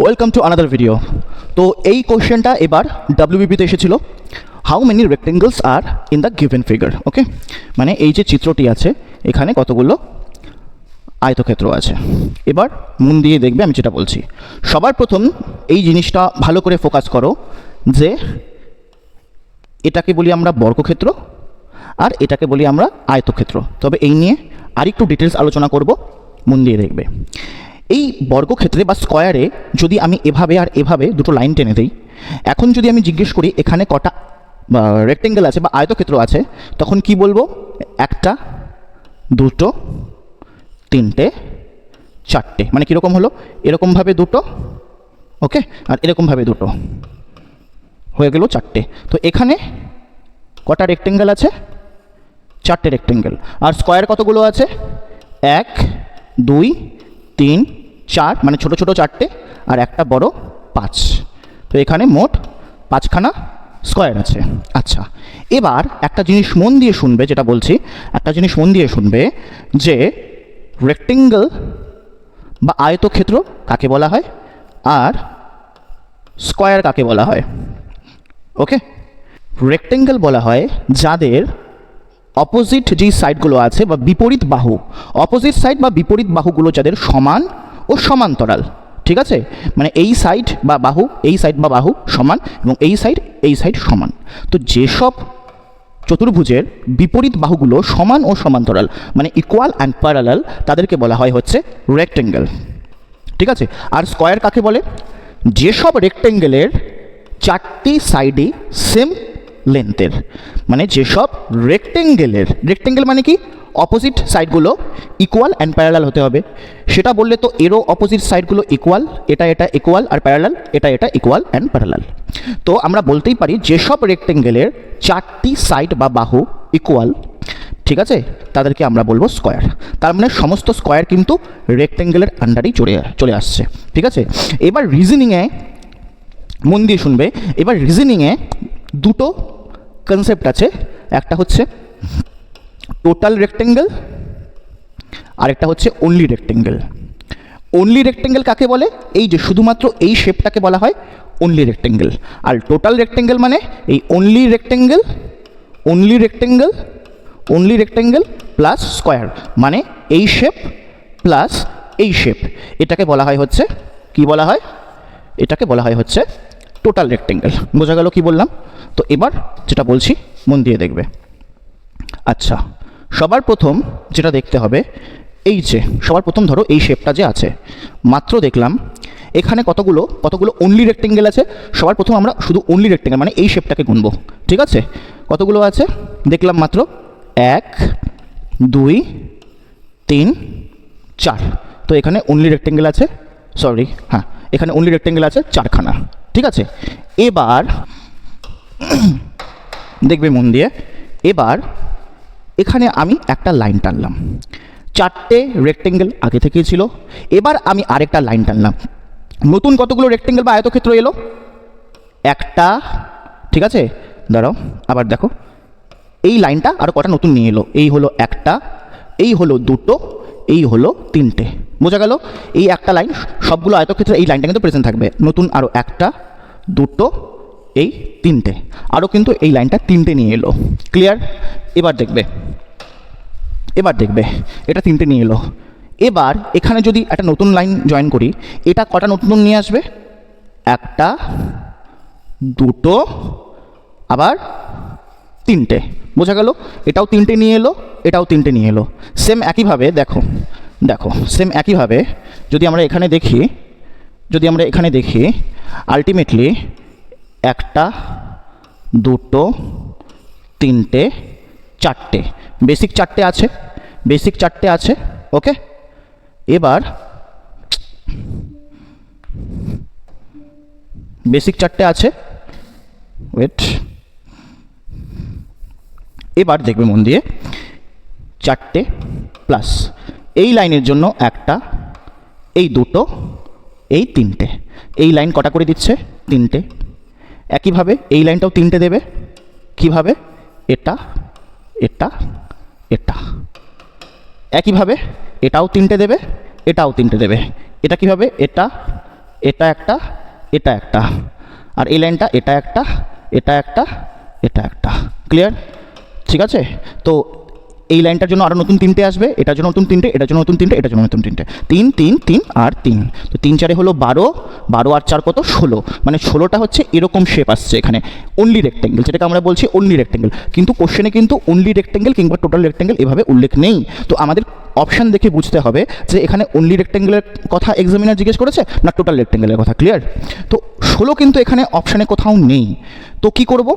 Welcome to another video তো এই কোশ্চেনটা এবার ডাব্লিউবিপিতে এসেছিল। How many rectangles are in the given figure okay মানে এই যে চিত্রটি আছে, এখানে কতগুলো আয়তক্ষেত্র আছে। এবার মন দিয়ে দেখবে আমি যেটা বলছি। সবার প্রথম এই জিনিসটা ভালো করে ফোকাস করো যে এটাকে বলি আমরা বর্গক্ষেত্র আর এটাকে বলি আমরা আয়তক্ষেত্র। তবে এই নিয়ে আরেকটু ডিটেলস আলোচনা করব, মন দিয়ে দেখবে। এই বর্গক্ষেত্রে বা স্কোয়ারে যদি আমি এভাবে আর এভাবে দুটো লাইন টেনে দিই, এখন যদি আমি জিজ্ঞেস করি এখানে কটা রেক্টেঙ্গেল আছে বা আয়তক্ষেত্র আছে, তখন কি বলব? একটা, দুটো, তিনটে, চারটে। মানে কীরকম হলো? এরকমভাবে দুটো ওকে আর এরকমভাবে দুটো। হয়ে গেল চারটে। তো এখানে কটা রেক্টেঙ্গেল আছে? চারটে রেক্টেঙ্গেল আর স্কোয়ার কতগুলো আছে? এক, দুই তিন, চার মানে ছোট ছোট চারটে আর একটা বড় পাঁচ। তো এখানে মোট পাঁচখানা স্কোয়ার আছে। আচ্ছা এবার একটা জিনিস মন দিয়ে শুনবে, যেটা বলছি, একটা জিনিস মন দিয়ে শুনবে যে রেক্টেঙ্গেল বা আয়তক্ষেত্র কাকে বলা হয়? আর স্কোয়ার কাকে বলা হয়? ওকে রেক্টেঙ্গেল বলা হয় যাদের অপোজিট যেই সাইডগুলো আছে বা বিপরীত বাহু, অপোজিট সাইড বা বিপরীত বাহুগুলো যাদের সমান ও সমান্তরাল, ঠিক আছে? মানে এই সাইড বা বাহু, এই সাইড বা বাহু সমান এবং এই সাইড এই সাইড সমান। তো যেসব চতুর্ভুজের বিপরীত বাহুগুলো সমান ও সমান্তরাল মানে ইকুয়াল অ্যান্ড প্যারালাল তাদেরকে বলা হয় হচ্ছে রেক্টেঙ্গেল ঠিক আছে? আর স্কোয়ার কাকে বলে? যেসব রেক্টেঙ্গেলের চারটি সাইডই সেম লেন্থের। মানে যেসব রেক্টেঙ্গেলের রেক্টেঙ্গেল মানে কি? অপোজিট সাইডগুলো ইকুয়াল অ্যান্ড প্যারালাল হতে হবে। সেটা বললে তো এরও অপোজিট সাইডগুলো ইকুয়াল এটা এটা ইকুয়াল আর প্যারালাল এটা এটা ইকুয়াল অ্যান্ড প্যারালাল তো আমরা বলতেই পারি যেসব রেক্টেঙ্গেলের চারটি সাইড বা বাহু ইকুয়াল ঠিক আছে? তাদেরকে আমরা বলব স্কোয়ার তার মানে সমস্ত স্কোয়ার কিন্তু রেক্টেঙ্গেলের আন্ডারেই চলে চলে আসছে, ঠিক আছে? এবার রিজনিংয়ে মন দিয়ে শুনবে। এবার রিজনিংয়ে দুটো কনসেপ্ট আছে। একটা হচ্ছে টোটাল রেক্টেঙ্গেল আর একটা হচ্ছে অনলি রেক্টেঙ্গেল অনলি রেক্টেঙ্গেল কাকে বলে? এই যে শুধুমাত্র এই শেপটাকে বলা হয় অনলি রেক্টেঙ্গেল আর টোটাল রেক্টেঙ্গেল মানে এই only rectangle only rectangle only rectangle plus square মানে এই শেপ প্লাস এই শেপ এটাকে বলা হয় হচ্ছে, কি বলা হয়? এটাকে বলা হয় হচ্ছে টোটাল রেক্টেঙ্গেল বোঝা গেল কি বললাম? তো এবার যেটা বলছি, মন দিয়ে দেখবে। আচ্ছা সবার প্রথম যেটা দেখতে হবে, এই যে, সবার প্রথম ধরো এই শেপটা যে আছে। মাত্র দেখলাম, এখানে কতগুলো কতগুলো অনলি রেক্টেঙ্গেল আছে, সবার প্রথম আমরা শুধু অনলি রেক্টেঙ্গেল মানে এই শেপটাকে গুনবো। ঠিক আছে? কতগুলো আছে? দেখলাম মাত্র এক, দুই, তিন, চার। তো এখানে অনলি রেক্টেঙ্গেল আছে সরি হ্যাঁ এখানে অনলি রেক্টেঙ্গেল আছে চারখানা। ঠিক আছে? এবার দেখবে মন দিয়ে। এবার এখানে আমি একটা লাইন টানলাম। চারটে রেক্টেঙ্গেল আগে থেকেই ছিল। এবার আমি আরেকটা লাইন টানলাম। নতুন কতগুলো রেক্টেঙ্গেল বা আয়তক্ষেত্র এলো? একটা, ঠিক আছে? দাঁড়াও, আবার দেখো। এই লাইনটা আরও কটা নতুন নিয়ে এলো? এই হলো একটা, এই হলো দুটো এই হলো তিনটে। বোঝা গেল? এই একটা লাইন, সবগুলো আয়তক্ষেত্রে এই লাইনটা কিন্তু প্রেজেন্ট থাকবে। নতুন আরও একটা, দুটো, এই তিনটে। আরও কিন্তু এই লাইনটা তিনটে নিয়ে এলো। ক্লিয়ার এবার দেখবে। এবার দেখবে, এটা তিনটে নিয়ে এলো। এবার এখানে যদি একটা নতুন লাইন জয়েন করি, এটা কটা নতুন নিয়ে আসবে? একটা, দুটো, আবার তিনটে। বোঝা গেল? এটাও তিনটে নিয়ে এলো। এটাও তিনটে নিয়ে এলো। সেম একইভাবে, দেখো দেখো সেম একইভাবে যদি আমরা এখানে দেখি, যদি আমরা এখানে দেখি আলটিমেটলি একটা, দুটো, তিনটে, চারটে। বেসিক চারটে আছে বেসিক চারটে আছে ওকে এবার বেসিক চারটে আছে ওয়েট এবার দেখবে মন দিয়ে চারটে প্লাস এই লাইনের জন্য একটা, এই দুটো, এই তিনটে। এই লাইন কটা করে দিচ্ছে? তিনটে। একইভাবে এই লাইনটাও তিনটে দেবে। কীভাবে? এটা এটা এটা। একইভাবে এটাও তিনটে দেবে, এটাও তিনটে দেবে। এটা কীভাবে? এটা এটা একটা এটা একটা। আর এই লাইনটা এটা একটা এটা একটা এটা একটা। ক্লিয়ার ঠিক আছে? তো এই লাইনটার জন্য আরও নতুন তিনটে আসবে, এটার জন্য নতুন তিনটে, এটার জন্য নতুন তিনটে, এটার জন্য নতুন তিনটে। তিন তিন তিন আর তিন। তো তিন চারে হলো বারো বারো আর চার কত? ষোলো। মানে ষোলোটা হচ্ছে এরকম শেপ আসছে এখানে। অনলি রেক্টেঙ্গেল যেটাকে আমরা বলছি অনলি রেক্টেঙ্গেল কিন্তু কোশ্চেনে কিন্তু অনলি রেক্টেঙ্গেল কিংবা টোটাল রেক্টেঙ্গেল এভাবে উল্লেখ নেই। তো আমাদের অপশান দেখে বুঝতে হবে যে এখানে অনলি রেক্টেঙ্গেলের কথা এক্সামিনার জিজ্ঞেস করেছে না টোটাল রেক্টেঙ্গেলের কথা? ক্লিয়ার তো ষোলো কিন্তু এখানে অপশানে কোথাও নেই। তো কি করব?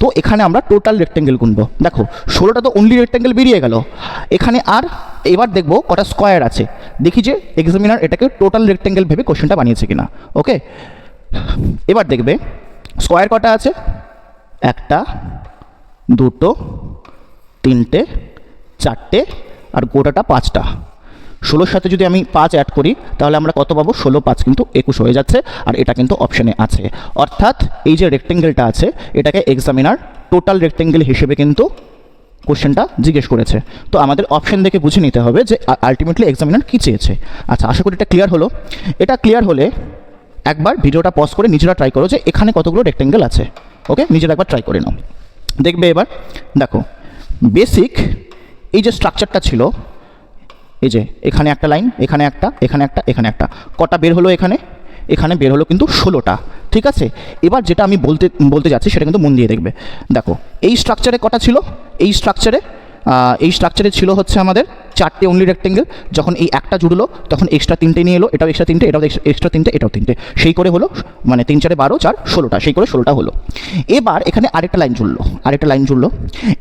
তো এখানে আমরা টোটাল রেক্টেঙ্গেল গুনবো। দেখো, ষোলোটা তো অনলি রেক্টেঙ্গেল বেরিয়ে গেল। এখানে আর এবার দেখব কটা স্কোয়ার আছে। দেখি যে এক্সামিনার এটাকে টোটাল রেক্টেঙ্গেল ভেবে কোশ্চেনটা বানিয়েছে কিনা। ওকে এবার দেখবে স্কোয়ার কটা আছে? একটা, দুটো, তিনটে, চারটে, আর গোটাটা পাঁচটা। ষোলোর সাথে যদি আমি পাঁচ অ্যাড করি, তাহলে আমরা কত পাবো? ষোলো পাঁচ কিন্তু একুশ হয়ে যাচ্ছে, আর এটা কিন্তু অপশানে আছে। অর্থাৎ এই যে রেক্টেঙ্গেলটা আছে, এটাকে এক্সামিনার টোটাল রেক্টেঙ্গেল হিসেবে কিন্তু কোশ্চেনটা জিজ্ঞেস করেছে। তো আমাদের অপশন দেখে বুঝে নিতে হবে যে আলটিমেটলি এক্সামিনার কী চেয়েছে। আচ্ছা আশা করি এটা ক্লিয়ার হলো। এটা ক্লিয়ার হলে একবার ভিডিওটা পজ করে নিজেরা ট্রাই করো যে, এখানে কতগুলো রেক্টেঙ্গেল আছে। ওকে নিজেরা একবার ট্রাই করে নাও। দেখবে এবার, দেখো বেসিক এই যে স্ট্রাকচারটা ছিল এই যে, এখানে একটা লাইন, এখানে একটা এখানে একটা এখানে একটা। কটা বের হলো এখানে? এখানে বের হলো কিন্তু ষোলোটা। ঠিক আছে? এবার যেটা আমি বলতে বলতে যাচ্ছি সেটা কিন্তু মন দিয়ে দেখবে। দেখো, এই স্ট্রাকচারে কটা ছিল? এই স্ট্রাকচারে এই স্ট্রাকচারে ছিল হচ্ছে আমাদের চারটে অনলি রেক্টেঙ্গেল যখন এই একটা জুড়লো, তখন এক্সট্রা তিনটে নিয়ে এলো, এটাও এক্সট্রা তিনটে, এটাও এক্সট্রা তিনটে, এটাও তিনটে। সেই করে হলো মানে তিন চারে বারো, চার, ষোলোটা। সেই করে ষোলোটা হলো। এবার এখানে আরেকটা লাইন জুড়লো, আরেকটা লাইন জুড়লো।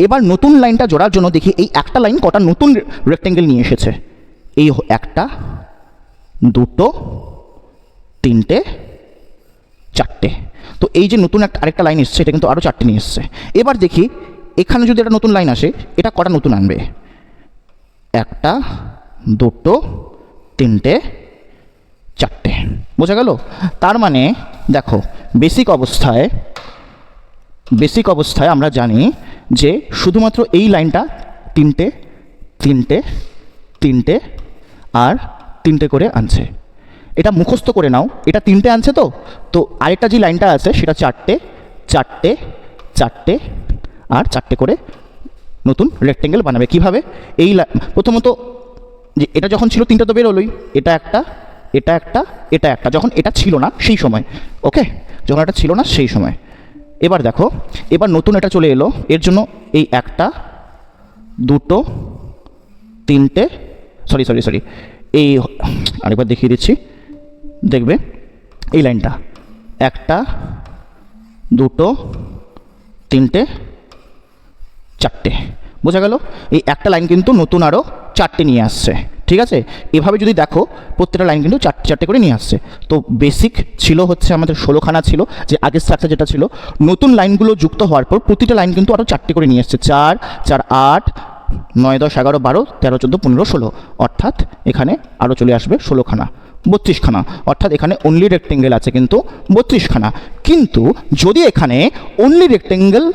এবার নতুন লাইনটা জোড়ার জন্য দেখি এই একটা লাইন কটা নতুন রেক্টেঙ্গেল নিয়ে এসেছে। এই একটা, দুটো, তিনটে, চারটে। তো এই যে নতুন একটা আরেকটা লাইন এসছে, এটা কিন্তু আরও চারটে নিয়ে এসছে। এবার দেখি, এখানে যদি একটা নতুন লাইন আসে, এটা কটা নতুন আনবে? একটা, দুটো, তিনটে, চারটে। বোঝা গেল? তার মানে দেখো বেসিক অবস্থায় বেসিক অবস্থায় আমরা জানি যে শুধুমাত্র এই লাইনটা তিনটে তিনটে তিনটে আর তিনটে করে আনছে। এটা মুখস্থ করে নাও। এটা তিনটে আনছে তো? তো আরেকটা যে লাইনটা আছে সেটা চারটে চারটে চারটে আর চারটে করে নতুন রেক্টেঙ্গেল বানাবে। কীভাবে? এই প্রথমত যে এটা যখন ছিল তিনটা তো বেরোলোই। এটা একটা এটা একটা এটা একটা। যখন এটা ছিল না, সেই সময়। ওকে? যখন এটা ছিল না, সেই সময়। এবার দেখো, এবার নতুন এটা চলে এলো। এর জন্য এই একটা, দুটো, তিনটে সরি সরি সরি এই আরেকবার দেখিয়ে দিচ্ছি। দেখবে এই লাইনটা। একটা, দুটো, তিনটে, চারটে। বোঝা গেল? এই একটা লাইন কিন্তু নতুন আরও চারটে নিয়ে আসছে। ঠিক আছে? এভাবে যদি দেখো, প্রত্যেকটা লাইন কিন্তু চারটে চারটে করে নিয়ে আসছে। তো বেসিক ছিল হচ্ছে আমাদের ষোলোখানা ছিল, যে আগের স্ট্রাকচার যেটা ছিল, নতুন লাইনগুলো যুক্ত হওয়ার পর প্রতিটা লাইন কিন্তু আরও চারটে করে নিয়ে আসছে। চার চার আট নয় দশ এগারো বারো তেরো চোদ্দ পনেরো ষোলো। অর্থাৎ এখানে আরও চলে আসবে ষোলোখানা, বত্রিশখানা। অর্থাৎ এখানে অনলি রেক্টেঙ্গেল আছে কিন্তু বত্রিশখানা। কিন্তু যদি এখানে অনলি রেক্টেঙ্গেল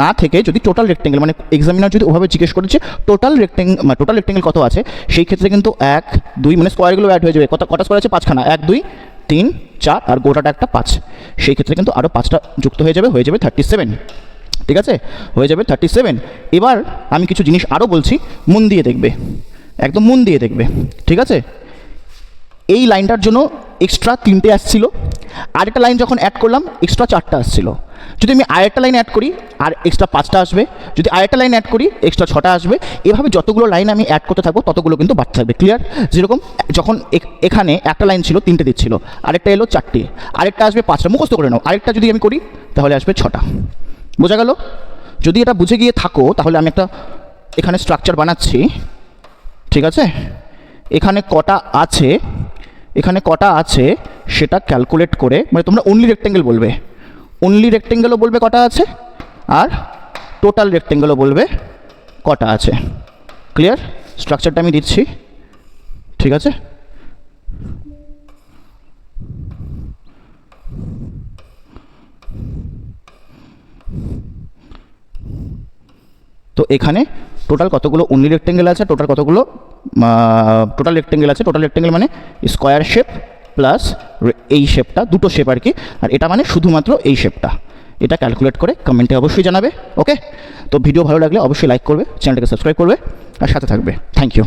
না থেকে যদি টোটাল রেক্টেঙ্গেল মানে এক্সামিনার যদি ওভাবে জিজ্ঞেস করেছে টোটাল রেক্টেঙ্গেল টোটাল রেক্টেঙ্গেল কত আছে, সেই ক্ষেত্রে কিন্তু এক, দুই মানে স্কোয়ারগুলো অ্যাড হয়ে যাবে। কত, কটা স্কোয়ার আছে? পাঁচখানা। এক, দুই, তিন, চার, আর গোটাটা একটা পাঁচ। সেই ক্ষেত্রে কিন্তু আরও পাঁচটা যুক্ত হয়ে যাবে হয়ে যাবে থার্টি সেভেন ঠিক আছে? হয়ে যাবে থার্টি সেভেন এবার আমি কিছু জিনিস আরও বলছি, মন দিয়ে দেখবে। একদম মন দিয়ে দেখবে। ঠিক আছে? এই লাইনটার জন্য এক্সট্রা তিনটে আসছিল আরেকটা লাইন যখন অ্যাড করলাম এক্সট্রা চারটা আসছিল যদি আমি আরেকটা লাইন অ্যাড করি, আর এক্সট্রা পাঁচটা আসবে। যদি আরেকটা লাইন অ্যাড করি এক্সট্রা ছটা আসবে। এভাবে যতগুলো লাইন আমি অ্যাড করতে থাকব, ততগুলো কিন্তু বাড়তে থাকবে। ক্লিয়ার যেরকম যখন এখানে একটা লাইন ছিল, তিনটে দিচ্ছিল। আরেকটা এলো, চারটে। আরেকটা আসবে পাঁচটা। মুখস্থ করে নাও। আরেকটা যদি আমি করি, তাহলে আসবে ছটা। বোঝা গেল? যদি এটা বুঝে গিয়ে থাকো, তাহলে আমি একটা এখানে স্ট্রাকচার বানাচ্ছি। ঠিক আছে? এখানে কটা আছে, এখানে কটা আছে, সেটা ক্যালকুলেট করে মানে তোমরা অনলি রেক্টেঙ্গেল বলবে। অনলি রেক্টেঙ্গেলও বলবে কটা আছে, আর টোটাল রেক্টেঙ্গেলও বলবে কটা আছে। ক্লিয়ার স্ট্রাকচারটা আমি দিচ্ছি। ঠিক আছে? তো এখানে টোটাল কতগুলো অনলি রেক্টেঙ্গেল আছে? টোটাল কতগুলো টোটাল রেক্টেঙ্গেল আছে? টোটাল রেক্টেঙ্গেল মানে স্কোয়ার শেপ প্লাস এই শেপটা দুটো শেপ আর কি। আর এটা মানে শুধুমাত্র এই শেপটা এটা ক্যালকুলেট করে কমেন্টে অবশ্যই জানাবে ওকে তো ভিডিও ভালো লাগলে অবশ্যই লাইক করবে চ্যানেলটাকে সাবস্ক্রাইব করবে, আর সাথে থাকবে। Thank you